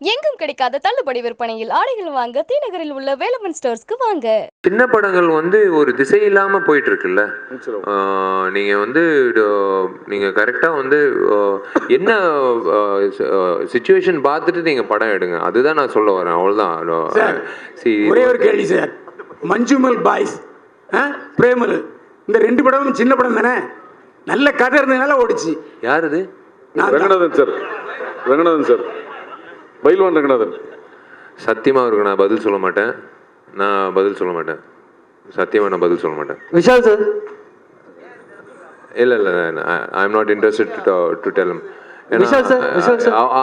எங்கும் கிடைக்காத தள்ளுபடி விற்பனையில் ஆடைகள் வாங்க தீநகரில் உள்ள வேலவன் ஸ்டோர்ஸ்க்கு வாங்க. சின்ன படங்கள் வந்து ஒரு திசை இல்லாம போயிட்டு இருக்குல்ல நீங்க வந்து நீங்க கரெக்டா வந்து என்ன சுச்சுவேஷன் பார்த்துட்டு நீங்க படம் எடுங்க. அதுதான் நான் சொல்ல வரேன். அவ்வளவுதான். ஒரே ஒரு கேள்வி சார். மஞ்சுமல் பாய்ஸ் பிரேமல் இந்த ரெண்டு படமும் சின்ன படம் தானே? நல்ல கதை இருந்ததுனால ஓடிச்சு. யார் இது. ரங்கநாதன் சார். ரங்கநாதன் சார். பைல்வான் ரங்கநாதன் சத்தியமா இருக்கு நான் பதில் சொல்ல மாட்டேன். நான் பதில் சொல்ல மாட்டேன். சத்தியமா நான் பதில் சொல்ல மாட்டேன். விஷால் சார்? இல்ல இல்ல I am not interested to tell.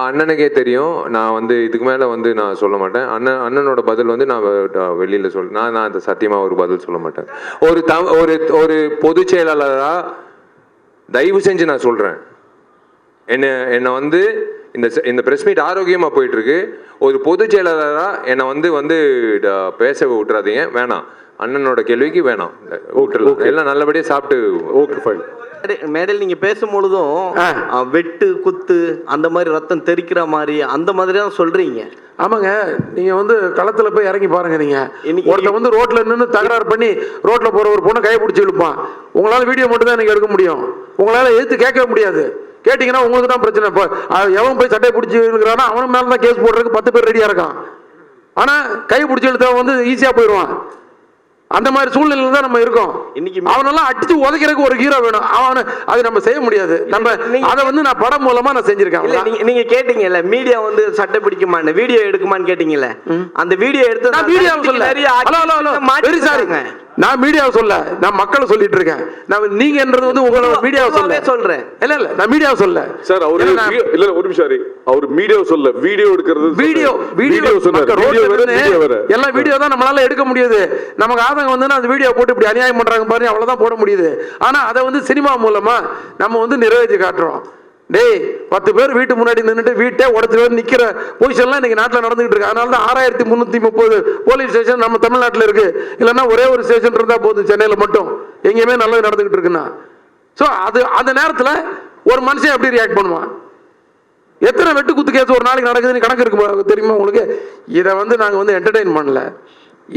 அண்ணனுக்கே தெரியும். நான் வந்து இதுக்கு மேல வந்து நான் சொல்ல மாட்டேன். அண்ணன் அண்ணனோட பதில் வந்து நான் வெளியில சொல் நான் நான் அந்த சத்தியமா ஒரு பதில் சொல்ல மாட்டேன். ஒரு தம் ஒரு ஒரு பொதுச் செயலாளரா தயவு செஞ்சு நான் சொல்றேன். என்ன என்னை வந்து இந்த செ- இந்த பிரஸ் மீட் ஆரோக்கியமா போயிட்டு இருக்கு ஒரு பொதுச் செயலாளரா என்னை வந்து வந்து பேச விட்டுறாதீங்க. வேணாம். அண்ணனோட கேள்விக்கு வேணாம். விட்டுறலாம். எல்லாம் நல்லபடியா சாப்பிட்டு ஓகே ஃபைன் மேடை- மேடையில் நீங்க பேசும்பொழுதும் வெட்டு குத்து அந்த மாதிரி ரத்தம் தெறிக்கிற மாதிரி அந்த மாதிரி தான் சொல்றீங்க. ஆமாங்க. நீங்க வந்து களத்துல போய் இறங்கி பாருங்க நீங்க. இன்னைக்கு- ஒருத்தன் வந்து ரோட்ல நின்று தகராறு பண்ணி ரோட்ல போற ஒரு பொண்ணை கையை பிடிச்சி இழுப்பான். உங்களால வீடியோ மட்டும் தான் நீங்க எடுக்க முடியும். உங்களால எதிர்த்து கேட்கவே முடியாது. கேட்டீங்கன்னா உங்களுக்கு தான் பிரச்சனை. இப்போ எவன் போய் சட்டையை பிடிச்சி இழுக்கிறானோ அவன் மேல தான் கேஸ் போடுறதுக்கு பத்து பேர் ரெடியா இருக்கான். ஆனா கை பிடிச்சி இழுத்தவன் வந்து ஈஸியா போயிடுவான். அந்த மாதிரி சூழ்நிலையில தான் நம்ம இருக்கோம். இன்னைக்கு அவனெல்லாம் அடிச்சு உதைக்கிறதுக்கு ஒரு ஹீரோ வேணும். அவன அது நம்ம செய்ய முடியாது. நம்ம அதை வந்து நான் படம் மூலமா நான் செஞ்சிருக்கேன். இல்ல. நீங்க கேட்டீங்கல்ல மீடியா வந்து சட்டை பிடிக்குமான்னு வீடியோ எடுக்குமான்னு கேட்டீங்கல்ல. அந்த வீடியோ எடுத்து நான் மீடியாவை சொல்ல. நிறைய சாரி நான் மீடியாவை சொல்ல நான் மக்களை சொல்லிட்டு இருக்கேன். நான் நீங்கன்றது வந்து உங்களோட மீடியாவை சொல்ல. சொல்றேன். இல்ல இல்ல நான் மீடியாவை சொல்ல. சார் அவரு இல்ல இல்ல, ஒரு நிமிஷம் ஹரி. அவர் வீடியோ சொல்ல வீடியோ எடுக்கிறது வீடியோ வீடியோ சொன்னார். வீடியோ ரோட்ல வேற வீடியோ வேற. எல்லாம் வீடியோ தான் நம்மளால எடுக்க முடியுது. நமக்கு ஆதங்கம் வந்து அந்த வீடியோ போட்டு இப்படி அநியாயம் பண்றாங்க பாருங்க அவ்வளவுதான் போட முடியுது. ஆனா அதை வந்து சினிமா மூலமா நம்ம வந்து நிறைவேற்றி காட்டுறோம். டேய் பத்து பேர் வீட்டு முன்னாடி நின்றுட்டு வீட்டை உடச்சு பேர் நிக்கிற பொசிஷன்லாம் இன்னைக்கு நாட்டில் நடந்துகிட்டு இருக்கு. அதனால தான் ஆறாயிரத்தி முந்நூற்றி முப்பது போலீஸ் ஸ்டேஷன் நம்ம தமிழ்நாட்டில் இருக்கு. இல்லைன்னா ஒரே ஒரு ஸ்டேஷன் இருந்தால் போதும் சென்னையில் மட்டும். எங்கேயுமே நல்லது நடந்துகிட்டு இருக்குன்னா. ஸோ அது அந்த நேரத்தில் ஒரு மனுஷன் எப்படி ரியாக்ட் பண்ணுவான்? எத்தனை வெட்டு குத்து கேஸ் ஒரு நாளைக்கு நடக்குதுன்னு கணக்கு இருக்கு தெரியுமா உங்களுக்கு? இதை வந்து நாங்கள் வந்து என்டர்டெயின் பண்ணல.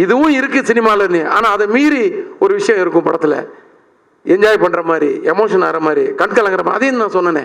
இதுவும் இருக்கு சினிமாலன்னு ஆனால் அதை மீறி ஒரு விஷயம் இருக்கும் படத்தில். என்ஜாய் பண்ணுற மாதிரி எமோஷன் ஆகிற மாதிரி கண் கலங்குற மாதிரி. அதையும் நான் சொன்னேனே.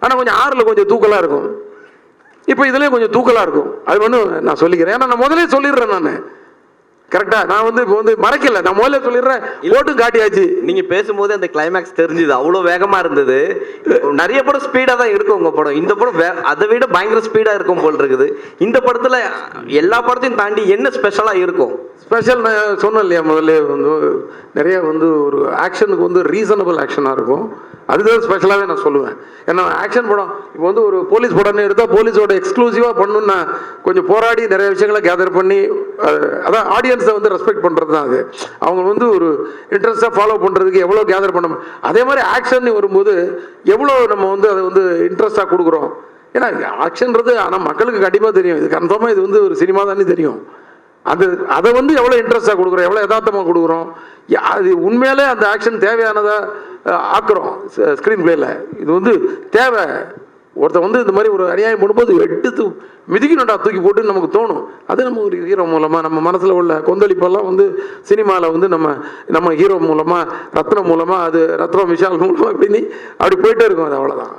ஆனால் கொஞ்சம் ஆறில் கொஞ்சம் தூக்கலாக இருக்கும். இப்போ இதுலேயும் கொஞ்சம் தூக்கலாக இருக்கும். அது ஒன்றும் நான் சொல்லிக்கிறேன். ஏன்னா நான் முதலே சொல்லிடுறேன் நான். கரெக்டாக நான் வந்து இப்போ வந்து மறைக்கல. நான் முதல்ல சொல்லிடுறேன் ஓட்டும் காட்டியாச்சு. நீங்க பேசும்போது அந்த கிளைமேக்ஸ் தெரிஞ்சுது. அவ்வளவு வேகமா இருந்தது. நிறைய படம் ஸ்பீடா தான் இருக்கும் உங்க படம். இந்த படம் அதை விட பயங்கர ஸ்பீடா இருக்கும் போல் இருக்குது. இந்த படத்துல எல்லா படத்தையும் தாண்டி என்ன ஸ்பெஷலா இருக்கும்? ஸ்பெஷல் நான் சொன்னேன் இல்லையா முதல்ல வந்து நிறைய வந்து ஒரு ஆக்ஷனுக்கு வந்து ரீசனபிள் ஆக்ஷனாக இருக்கும். அதுதான் ஸ்பெஷலாகவே நான் சொல்லுவேன். ஏன்னா ஆக்ஷன் படம் இப்போ வந்து ஒரு போலீஸ் படம்னு எடுத்தால் போலீஸோட எக்ஸ்க்ளூசிவாக பண்ணணும்னு நான் கொஞ்சம் போராடி நிறைய விஷயங்களை கேதர் பண்ணி அதான் ஆடியன்ஸை வந்து ரெஸ்பெக்ட் பண்ணுறது தான் அது. அவங்க வந்து ஒரு இன்ட்ரெஸ்ட்டாக ஃபாலோ பண்ணுறதுக்கு எவ்வளோ கேதர் பண்ண அதே மாதிரி ஆக்ஷன் வரும்போது எவ்வளோ நம்ம வந்து அதை வந்து இன்ட்ரெஸ்ட்டாக கொடுக்குறோம். ஏன்னா ஆக்ஷன்றது ஆனால் மக்களுக்கு கண்டிப்பாக தெரியும். இது கன்ஃபார்மாக இது வந்து ஒரு சினிமா தானே தெரியும். அது அதை வந்து எவ்வளோ இன்ட்ரெஸ்டாக கொடுக்குறோம்? எவ்வளோ யதார்த்தமாக கொடுக்குறோம்? யா- அது உண்மையிலே அந்த ஆக்ஷன் தேவையானதை ஆக்குறோம் ஸ்க்ரீன் பிளேயில் இது வந்து தேவை. ஒருத்தன் வந்து இந்த மாதிரி ஒரு அநியாயம் பண்ணும்போது எடுத்து மிதிக்கணும்டா தூக்கி போட்டு நமக்கு தோணும். அது நம்ம ஒரு ஹீரோ மூலமாக நம்ம மனசில் உள்ள கொந்தளிப்பெல்லாம் வந்து சினிமாவில் வந்து நம்ம நம்ம ஹீரோ மூலமாக ரத்னம் மூலமாக அது ரத்னம் விஷால் மூலமாக அப்படின்னு அப்படி போயிட்டே இருக்கும். அது அவ்வளோதான்